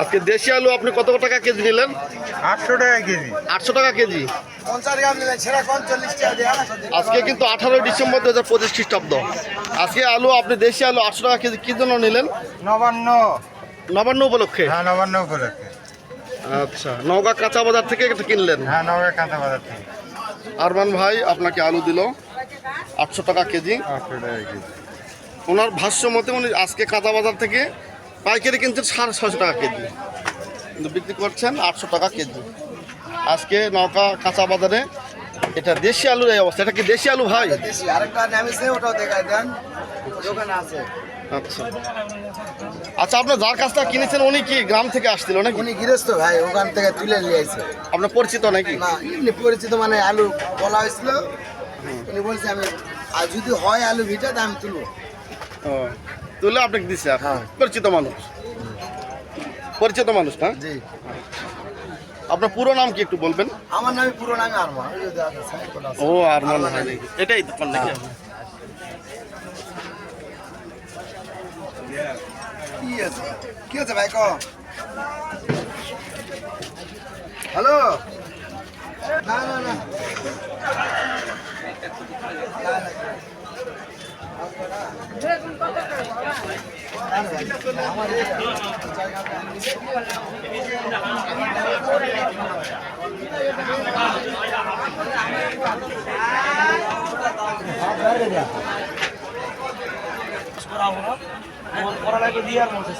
আজকে দেশি আলু আপনি কত টাকা কেজি নিলেন? আটশো টাকা কেজি। আটশো টাকা কেজি? আজকে কিন্তু আঠারোই ডিসেম্বর দু হাজার পঁচিশ খ্রিস্টাব্দ। আজকে আলু আপনি দেশি আলু আটশো টাকা কেজি কি জন্য নিলেন? নবান্ন। নবান্ন উপলক্ষে? হ্যাঁ নবান্ন উপলক্ষে। আচ্ছা নওগাঁ কাঁচা বাজার থেকে এটা কিনলেন? হ্যাঁ নগর কাঁচা বাজার থেকে। আরমান ভাই আপনাকে আলু দিল। আটশো টাকা কেজি। আটশো টাকা কেজি। ওনার ভাষ্য মতে উনি আজকে কাঁচা বাজার থেকে পাইকারি কিনছেন সাড়ে ছয়শো টাকা কেজি। কিন্তু বিক্রি করছেন আটশো টাকা কেজি। আজকে নৌকা কাঁচা বাজারে এটা দেশি আলুর এই অবস্থা। এটা কি দেশি আলু ভাই? আচ্ছা। আচ্ছা আপনার যার কাছ থেকে কিনেছেন উনি কি গ্রাম থেকে আসছিল নাকি? উনি গৃহস্থ ভাই ওখান থেকে তুলে নিয়ে আইছে। আপনার পরিচিত নাকি? পরিচিত মানে আলু বলা হয়েছিল। উনি বলছে আমি আর যদি হয় আলু ভিটা তা আমি তুলবো। ও, তুলে আপনাকে আর হ্যাঁ। পরিচিত মানুষ। পরিচিত মানুষ না? জি। আপনার পুরো নাম কি একটু বলবেন? আমার নামে পুরো নামে আরমা ওই যে দেখা সাইন করা আছে। ও আর মনে হয় এটাই দোকান নাকি কি আছে? ভাই ক হ্যালো? না না না। লাগে দিয়ে আর মধ্যে